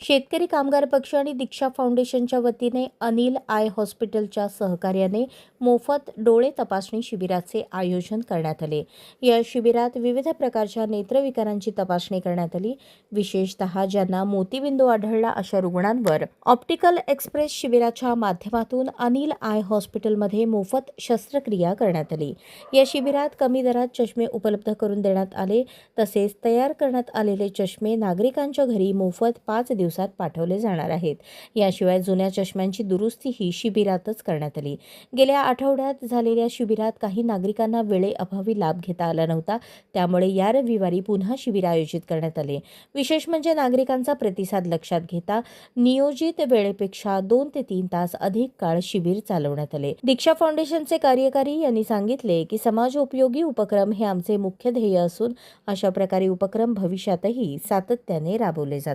शेतकरी कामगार पक्ष आणि दीक्षा फाउंडेशनच्या वतीने अनिल आय हॉस्पिटलच्या सहकार्याने मोफत डोळे तपासणी शिबिराचे आयोजन करण्यात आले. या शिबिरात विविध प्रकारच्या नेत्रविकारांची तपासणी करण्यात आली. विशेषतः ज्यांना मोतीबिंदू आढळला अशा रुग्णांवर ऑप्टिकल एक्सप्रेस शिबिराच्या माध्यमातून अनिल आय हॉस्पिटलमध्ये मोफत शस्त्रक्रिया करण्यात आली. या शिबिरात कमी दरात चष्मे उपलब्ध करून देण्यात आले. तसेच तयार करण्यात आलेले चष्मे नागरिकांच्या घरी मोफत पाच दिवस दिवसात पाठवले जाणार आहेत. याशिवाय जुन्या चष्म्यांची दुरुस्तीही शिबिरातच करण्यात आली. गेल्या आठवड्यात झालेल्या शिबिरात काही नागरिकांना वेळेअभावी लाभ घेता आला नव्हता त्यामुळे या रविवारी पुन्हा शिबिर आयोजित करण्यात आले. विशेष म्हणजे नागरिकांचा प्रतिसाद लक्षात घेता नियोजित वेळेपेक्षा दोन ते तीन तास अधिक काळ शिबिर चालवण्यात आले. दीक्षा फाउंडेशनचे कार्यकारी यांनी सांगितले की समाजोपयोगी उपक्रम हे आमचे मुख्य ध्येय असून अशा प्रकारे उपक्रम भविष्यातही सातत्याने राबवले जातील